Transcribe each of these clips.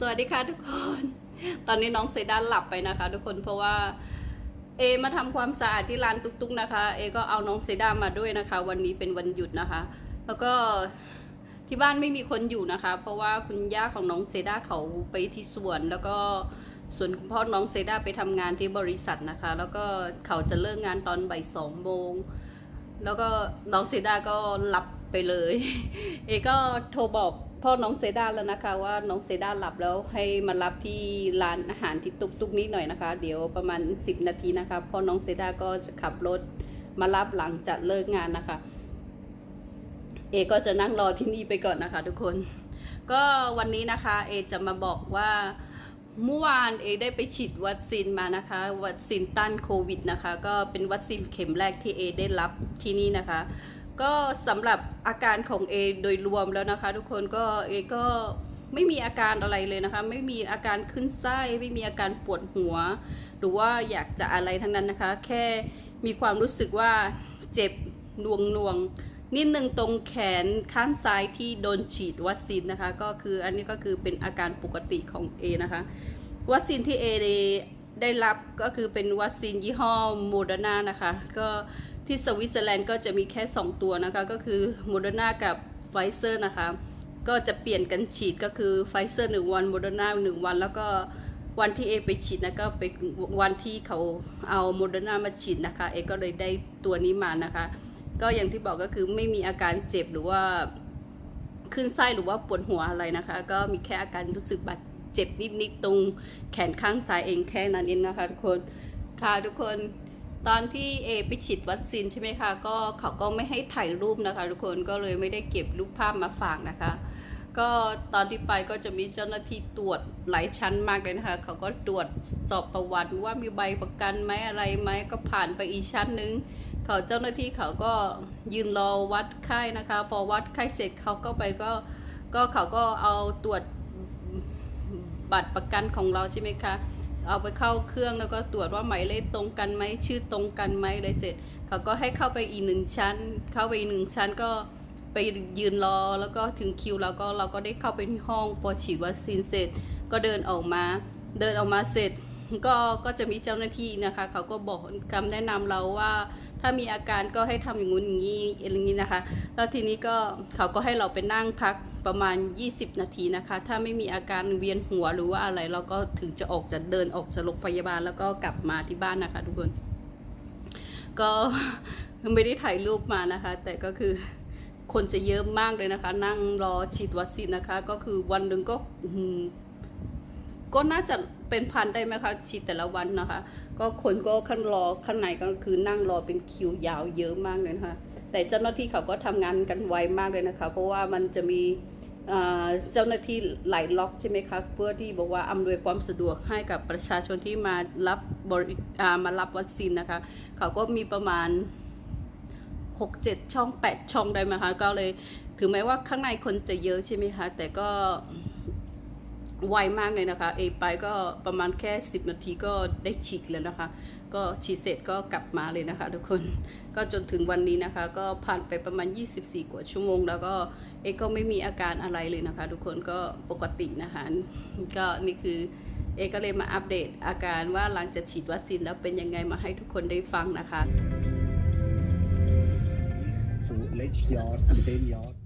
สวัสดีค่ะทุกคน ตอนนี้น้องเซด้าหลับไปนะคะ ทุกคนเพราะว่าเอมาทำความสะอาดที่ร้านตุ๊กๆนะคะเอก็เอาน้องเซด้ามาด้วยนะคะ วันนี้เป็นวันหยุดนะคะ แล้วก็ที่บ้านไม่มีคนอยู่นะคะ เพราะว่าคุณย่าของน้องเซด้าเขาไปที่สวน แล้วก็ส่วนคุณพ่อน้องเซด้าไปทำงานที่บริษัทนะคะ แล้วก็เขาจะเลิกงานตอนบ่ายสองโมงแล้วก็น้องเซด้าก็หลับไปเลย เอก็โทรบอก พ่อน้องเซดาแล้วนะคะ ว่าน้องเซดาหลับแล้วให้มารับที่ร้านอาหารที่ตุกตุกนี้หน่อยนะคะ เดี๋ยวประมาณ 10 นาทีนะคะพ่อน้องเซดาก็จะขับรถมารับหลังจากเลิกงานนะคะ เอก็จะนั่งรอที่นี่ไปก่อนนะคะ ทุกคน ก็วันนี้นะคะเอจะมาบอกว่าเมื่อวานเอได้ไปฉีดวัคซีนมานะคะ วัคซีนต้านโควิดนะคะ ก็เป็นวัคซีนเข็มแรกที่เอได้รับที่นี่นะคะ ก็สำหรับอาการของเอโดยรวมแล้วนะคะ ทุกคนก็เอก็ไม่มีอาการอะไรเลยนะคะ ไม่มีอาการขึ้นไส้ไม่มีอาการปวดหัว หรือว่าอยากจะอะไรทั้งนั้นนะคะ แค่มีความรู้สึกว่าเจ็บน่วงน่วงนิดนึงตรงแขนข้างซ้ายที่โดนฉีดวัคซีนนะคะ ก็คืออันนี้ก็คือเป็นอาการปกติของเอนะคะ วัคซีนที่เอได้รับก็คือเป็นวัคซีนยี่ห้อโมเดอร์นานะคะ ก็ ที่สวิตเซอร์แลนด์ก็จะมีแค่ 2 ตัวนะคะ ก็คือโมเดอร์นากับไฟเซอร์นะคะ ก็จะเปลี่ยนกันฉีดก็คือไฟเซอร์หนึ่งวันโมเดอร์นาหนึ่งวัน แล้วก็วันที่เอไปฉีดนะก็เป็นวันที่เขาเอาโมเดอร์นามาฉีดนะคะ เอก็เลยได้ตัวนี้มานะคะ ก็อย่างที่บอกก็คือไม่มีอาการเจ็บหรือว่าขึ้นไส้หรือว่าปวดหัวอะไรนะคะ ก็มีแค่อาการรู้สึกบาดเจ็บนิดๆตรงแขนข้างซ้ายเองแค่นั้นเองนะคะทุกคนค่ะทุกคน ตอนที่เอไปฉีดวัคซีนใช่ไหมคะก็เขาก็ไม่ให้ถ่ายรูปนะคะ ทุกคนก็เลยไม่ได้เก็บรูปภาพมาฝากนะคะ ก็ตอนที่ไปก็จะมีเจ้าหน้าที่ตรวจหลายชั้นมากเลยนะคะ เขาก็ตรวจสอบประวัติว่ามีใบประกันไหมอะไรไหมก็ผ่านไปอีกชั้นนึงเขาเจ้าหน้าที่เขาก็ยืนรอวัดไข้นะคะ พอวัดไข้เสร็จเขาก็ไปก็ก็เขาก็เอาตรวจบัตรประกันของเราใช่ไหมคะ เอาไปเข้าเครื่องแล้วก็ตรวจว่าหมายเลขตรงกันไหมชื่อตรงกันไหมอะไรเสร็จเขาก็ให้เข้าไปอีกหนึ่งชั้น เข้าไปอีกหนึ่งชั้นก็ไปยืนรอแล้วก็ถึงคิวแล้วก็เราก็ได้เข้าไปที่ห้องพอฉีดวัคซีนเสร็จ ก็เดินออกมา เดินออกมาเสร็จ ก็ก็จะมีเจ้าหน้าที่นะคะ เขาก็บอกคำแนะนำเราว่า ถ้ามีอาการก็ให้ทำอย่างงู้นอย่างนี้อย่างนี้นะคะ แล้วทีนี้ก็เขาก็ให้เราไปนั่งพักประมาณ 20 นาทีนะคะ ถ้าไม่มีอาการเวียนหัวหรือว่าอะไร เราก็ถึงจะออกจะเดินออกจากโรงพยาบาลแล้วก็กลับมาที่บ้านนะคะ ทุกคน ก็ไม่ได้ถ่ายรูปมานะคะ แต่ก็คือคนจะเยอะมากเลยนะคะ นั่งรอฉีดวัคซีนนะคะ ก็คือวันหนึ่งก็ก็น่าจะเป็นพันได้ไหมคะฉีดแต่ละวันนะคะ ก็คนก็ขั้นรอข้างในก็คือนั่งรอเป็นคิวยาวเยอะมากเลยนะคะแต่เจ้าหน้าที่เขาก็ทำงานกันไวมากเลยนะคะ เพราะว่ามันจะมีเจ้าหน้าที่หลายล็อกใช่ไหมคะเพื่อที่บอกว่าอำนวยความสะดวกให้กับประชาชนที่มารับบริามารับวัคซีนนะคะ เขาก็มีประมาณหกเจ็ดช่องแปดช่องได้ไหมคะก็เลยถึงแม้ว่าข้างในคนจะเยอะใช่ไหมคะแต่ก็ ไวมากเลยนะคะ เอไปก็ประมาณแค่สิบนาทีก็ได้ฉีดแล้วนะคะ ก็ฉีดเสร็จก็กลับมาเลยนะคะ ทุกคน ก็จนถึงวันนี้นะคะ ก็ผ่านไปประมาณ 24 กว่าชั่วโมง แล้วก็เอก็ไม่มีอาการอะไรเลยนะคะ ทุกคนก็ปกตินะคะ ก็นี่คือเอก็เลยมาอัปเดตอาการว่าหลังจากฉีดวัคซีนแล้วเป็นยังไงมาให้ทุกคนได้ฟังนะคะ Så lägg jaar, meteen jaar.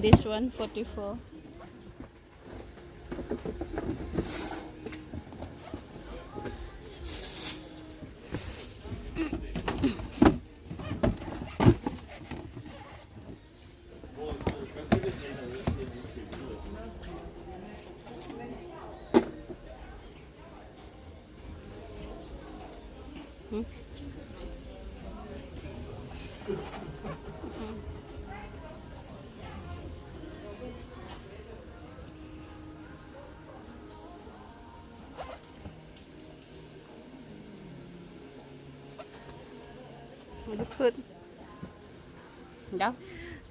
This one, 44. ลุกขึ้นเดี๋ยว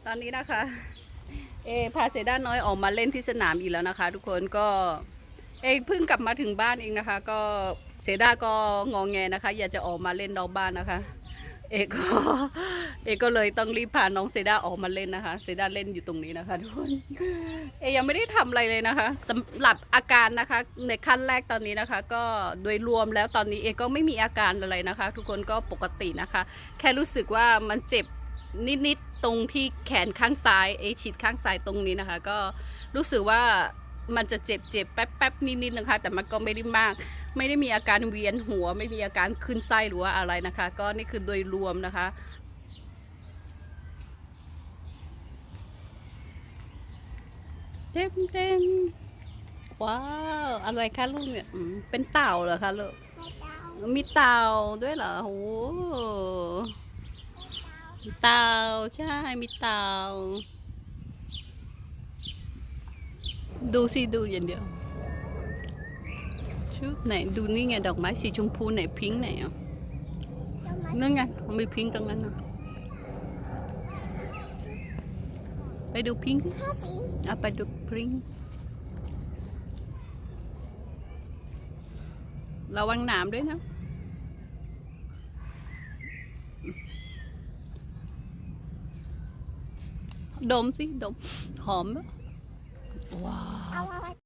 ตอนนี้นะคะ เอพาเซด้าน้อยออกมาเล่นที่สนามอีกแล้วนะคะ ทุกคนก็เอเพิ่งกลับมาถึงบ้านเองนะคะ ก็เซด้าก็งองแงนะคะ อยากจะออกมาเล่นนอกบ้านนะคะ เอก็เอก็เลยต้องรีบพาน้องเซด้าออกมาเล่นนะคะ เซด้าเล่นอยู่ตรงนี้นะคะทุกคนเอยังไม่ได้ทำอะไรเลยนะคะสำหรับอาการนะคะ ในขั้นแรกตอนนี้นะคะ ก็โดยรวมแล้วตอนนี้เอก็ไม่มีอาการอะไรนะคะ ทุกคนก็ปกตินะคะ แค่รู้สึกว่ามันเจ็บนิดๆตรงที่แขนข้างซ้ายเอฉีดข้างซ้ายตรงนี้นะคะ ก็รู้สึกว่ามันจะเจ็บเจ็บแป๊บแป๊บๆนิดๆนะคะ แต่มันก็ไม่ได้มาก ไม่ได้มีอาการเวียนหัว ไม่มีอาการขึ้นไส้หรือว่าอะไรนะคะ ก็นี่คือโดยรวมนะคะเต็มเต็มว้าวอะไรคะลูกเนี่ยอืมเป็นเต่าเหรอคะลูกมีเต่าด้วยเหรอโอ้โหเต่าใช่มีเต่าดูสิดูอย่างเดียว ชุบไหนดูนี่ไงดอกไม้สีชมพูไหนพิงค์ไหนอะนั่นไงมีพิงค์ตรงนั้นนะไปดูพิงค์อะไปดูพิงค์ระวังหนามด้วยนะดมสิดมหอมไหมว้าว